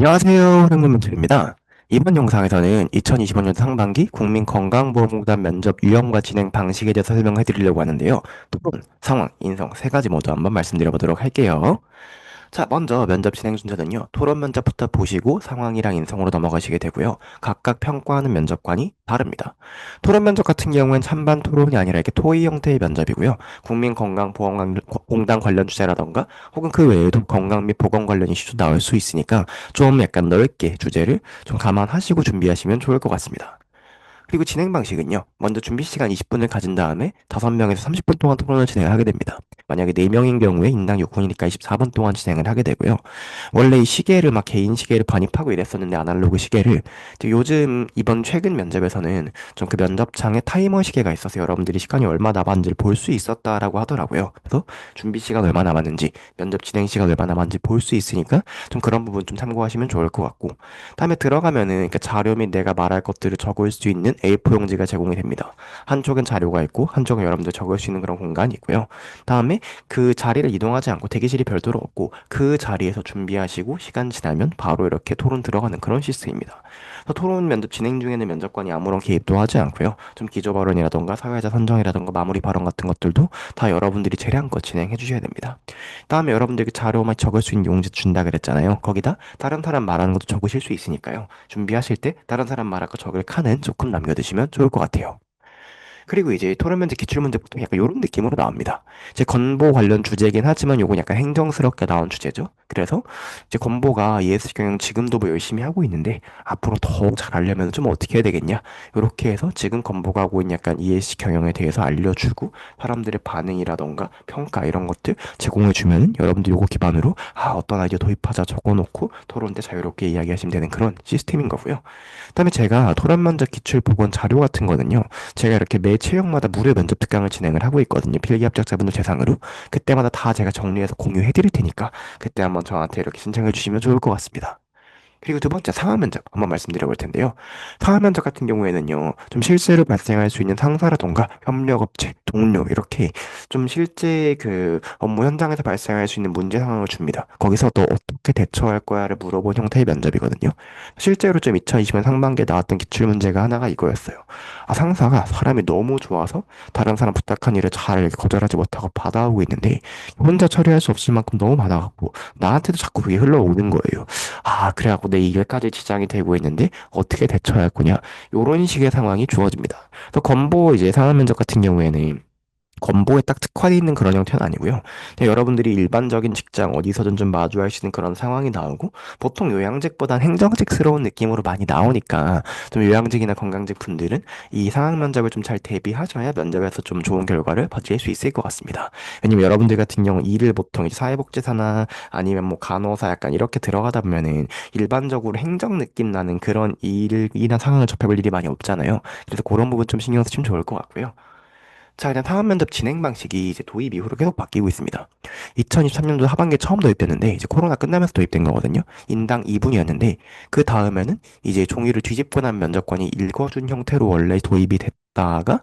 안녕하세요. 현금문입니다 이번 영상에서는 2025년 상반기 국민건강보험공단 면접 유형과 진행 방식에 대해서 설명해 드리려고 하는데요. 토론, 상황, 인성 세 가지 모두 한번 말씀드려 보도록 할게요. 자, 먼저 면접 진행 순서는요. 토론 면접부터 보시고 상황이랑 인성으로 넘어가시게 되고요. 각각 평가하는 면접관이 다릅니다. 토론 면접 같은 경우엔 찬반 토론이 아니라 이렇게 토의 형태의 면접이고요. 국민건강보험공단 관련 주제라던가 혹은 그 외에도 건강 및 보건 관련 이슈도 나올 수 있으니까 좀 약간 넓게 주제를 좀 감안하시고 준비하시면 좋을 것 같습니다. 그리고 진행 방식은요. 먼저 준비 시간 20분을 가진 다음에 5명에서 30분 동안 토론을 진행을 하게 됩니다. 만약에 4명인 경우에 인당 6분이니까 24분 동안 진행을 하게 되고요. 원래 이 시계를 막 개인 시계를 반입하고 이랬었는데 아날로그 시계를 요즘 이번 최근 면접에서는 좀 그 면접창에 타이머 시계가 있어서 여러분들이 시간이 얼마 남았는지를 볼 수 있었다라고 하더라고요. 그래서 준비 시간 얼마 남았는지 면접 진행 시간 얼마 남았는지 볼 수 있으니까 좀 그런 부분 좀 참고하시면 좋을 것 같고 다음에 들어가면은 그러니까 자료 및 내가 말할 것들을 적을 수 있는 A4 용지가 제공이 됩니다. 한쪽은 자료가 있고 한쪽은 여러분들 적을 수 있는 그런 공간이 있고요. 다음에 그 자리를 이동하지 않고 대기실이 별도로 없고 그 자리에서 준비하시고 시간 지나면 바로 이렇게 토론 들어가는 그런 시스템입니다. 토론 면접 진행 중에는 면접관이 아무런 개입도 하지 않고요. 좀 기조 발언이라던가 사회자 선정이라던가 마무리 발언 같은 것들도 다 여러분들이 재량껏 진행해 주셔야 됩니다. 다음에 여러분들이 자료만 적을 수 있는 용지 준다 그랬잖아요. 거기다 다른 사람 말하는 것도 적으실 수 있으니까요. 준비하실 때 다른 사람 말할 거 적을 칸은 조금 남겨두시면 좋을 것 같아요. 그리고 이제 토론 문제, 기출 문제 보통 약간 이런 느낌으로 나옵니다. 이제 건보 관련 주제이긴 하지만 요건 약간 행정스럽게 나온 주제죠. 그래서 이제 건보가 ESG 경영 지금도 뭐 열심히 하고 있는데 앞으로 더 잘하려면 좀 어떻게 해야 되겠냐? 이렇게 해서 지금 건보가 하고 있는 약간 ESG 경영에 대해서 알려주고 사람들의 반응이라던가 평가 이런 것들 제공해 주면 여러분들 요거 기반으로 아 어떤 아이디어 도입하자 적어놓고 토론 때 자유롭게 이야기하시면 되는 그런 시스템인 거고요. 그다음에 제가 면접 기출 보건 자료 같은 거는요. 제가 이렇게 매 체형마다 무료 면접 특강을 진행을 하고 있거든요. 필기 합격자분들 대상으로. 그때마다 다 제가 정리해서 공유해 드릴 테니까 그때 한번 저한테 이렇게 신청해 주시면 좋을 것 같습니다. 그리고 두 번째 상하 면접 한번 말씀드려 볼 텐데요. 상하 면접 같은 경우에는요, 좀 실제로 발생할 수 있는 상사라던가 협력업체, 동료 이렇게 좀 실제 그 업무 현장에서 발생할 수 있는 문제 상황을 줍니다. 거기서 또 어떻게 대처할 거야를 물어본 형태의 면접이거든요. 실제로 좀 2020년 상반기에 나왔던 기출 문제가 하나가 이거였어요. 아, 상사가 사람이 너무 좋아서 다른 사람 부탁한 일을 잘 거절하지 못하고 받아오고 있는데 혼자 처리할 수 없을 만큼 너무 많아갖고 나한테도 자꾸 그게 흘러오는 거예요. 아, 그래갖고 내 일까지 지장이 되고 있는데 어떻게 대처할 거냐 이런 식의 상황이 주어집니다. 또 건보 이제 상하 면접 같은 경우에는 건보에 딱 특화되어 있는 그런 형태는 아니고요. 여러분들이 일반적인 직장 어디서든 좀 마주할 수 있는 그런 상황이 나오고 보통 요양직보단 행정직스러운 느낌으로 많이 나오니까 좀 요양직이나 건강직 분들은 이 상황 면접을 좀 잘 대비하셔야 면접에서 좀 좋은 결과를 받을 수 있을 것 같습니다. 왜냐면 여러분들 같은 경우 일을 보통 사회복지사나 아니면 뭐 간호사 약간 이렇게 들어가다 보면은 일반적으로 행정 느낌 나는 그런 일이나 상황을 접해볼 일이 많이 없잖아요. 그래서 그런 부분 좀 신경 쓰시면 좋을 것 같고요. 자, 일단 상업 면접 진행 방식이 이제 도입 이후로 계속 바뀌고 있습니다. 2023년도 하반기에 처음 도입됐는데 이제 코로나 끝나면서 도입된 거거든요. 인당 2분이었는데 그 다음에는 이제 종이를 뒤집고 난 면접관이 읽어준 형태로 원래 도입이 됐다가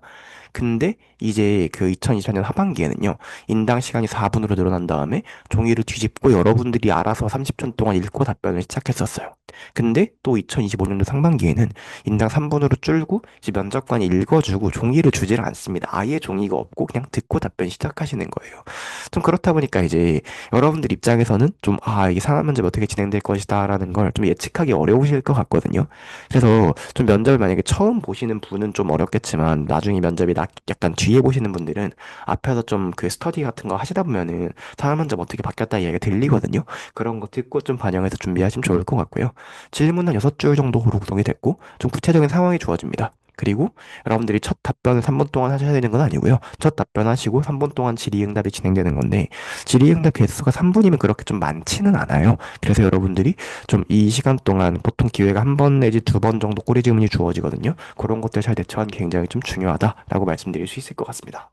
근데 이제 그 2024년 하반기에는요, 인당 시간이 4분으로 늘어난 다음에 종이를 뒤집고 여러분들이 알아서 30분 동안 읽고 답변을 시작했었어요. 근데 또 2025년도 상반기에는 인당 3분으로 줄고 이제 면접관이 읽어주고 종이를 주지를 않습니다. 아예 종이가 없고 그냥 듣고 답변 시작하시는 거예요. 좀 그렇다 보니까 이제 여러분들 입장에서는 좀 아, 이게 상황 면접 어떻게 진행될 것이다라는 걸 좀 예측하기 어려우실 것 같거든요. 그래서 좀 면접을 만약에 처음 보시는 분은 좀 어렵겠지만 나중에 면접이 약간 뒤에 보시는 분들은 앞에서 좀 그 스터디 같은 거 하시다 보면은 상황 면접 어떻게 바뀌었다 이야기가 들리거든요. 그런 거 듣고 좀 반영해서 준비하시면 좋을 것 같고요. 질문 한 6줄 정도 구성이 됐고 좀 구체적인 상황이 주어집니다. 그리고 여러분들이 첫 답변을 3분 동안 하셔야 되는 건 아니고요. 첫 답변 하시고 3분 동안 질의응답이 진행되는 건데 질의응답 개수가 3분이면 그렇게 좀 많지는 않아요. 그래서 여러분들이 좀 이 시간 동안 보통 기회가 한 번 내지 두 번 정도 꼬리 질문이 주어지거든요. 그런 것들 잘 대처하는 게 굉장히 좀 중요하다라고 말씀드릴 수 있을 것 같습니다.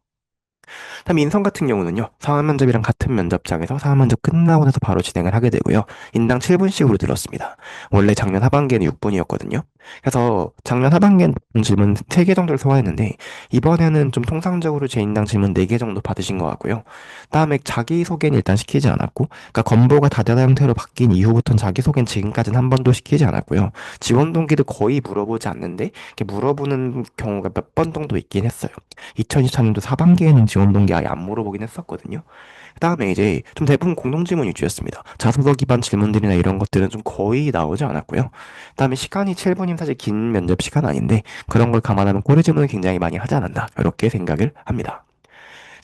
다음 인성 같은 경우는요. 상황 면접이랑 같은 면접장에서 상황 면접 끝나고 나서 바로 진행을 하게 되고요. 인당 7분씩으로 들었습니다. 원래 작년 하반기에는 6분이었거든요. 그래서 작년 하반기엔 질문 3개 정도를 소화했는데 이번에는 좀 통상적으로 제 인당 질문 4개 정도 받으신 것 같고요. 다음에 자기소개는 일단 시키지 않았고 그러니까 건보가 다대화 형태로 바뀐 이후부터는 자기소개는 지금까지는 한 번도 시키지 않았고요. 지원 동기도 거의 물어보지 않는데 물어보는 경우가 몇 번 정도 있긴 했어요. 2024년도 하반기에는 지원 동기 아예 안 물어보긴 했었거든요. 그다음에 이제 좀 대부분 공동 질문 위주였습니다. 자소서 기반 질문들이나 이런 것들은 좀 거의 나오지 않았고요. 그다음에 시간이 7분이면 사실 긴 면접 시간 아닌데 그런 걸 감안하면 꼬리 질문을 굉장히 많이 하지 않았나 이렇게 생각을 합니다.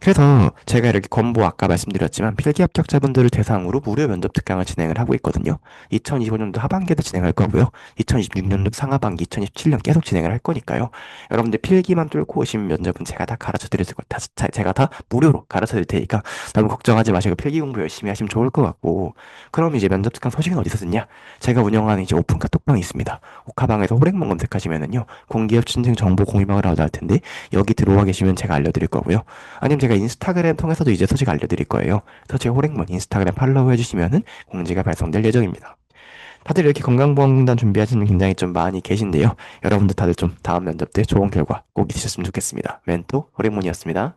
그래서 제가 이렇게 건보 아까 말씀드렸지만 필기 합격자분들을 대상으로 무료 면접 특강을 진행을 하고 있거든요. 2025년도 하반기에도 진행할 거고요. 2026년도 상하반기, 2027년 계속 진행을 할 거니까요. 여러분들 필기만 뚫고 오신 면접은 제가 다 가르쳐 드릴 거 다, 제가 다 무료로 가르쳐 드릴 테니까 너무 걱정하지 마시고 필기 공부 열심히 하시면 좋을 것 같고 그럼 이제 면접 특강 소식은 어디서 듣냐? 제가 운영하는 이제 오픈 카톡방이 있습니다. 오카방에서 호랭몬 검색하시면은요. 공기업 신청 정보 공유방을 나올 텐데 여기 들어와 계시면 제가 알려드릴 거고요. 아니면 제가 인스타그램 통해서도 이제 소식 알려드릴 거예요. 그래서 제 호랭몬 인스타그램 팔로우 해주시면은 공지가 발송될 예정입니다. 다들 이렇게 건강보험공단 준비하시는 굉장히 좀 많이 계신데요. 여러분들 다들 좀 다음 면접 때 좋은 결과 꼭 있으셨으면 좋겠습니다. 멘토 호랭몬이었습니다.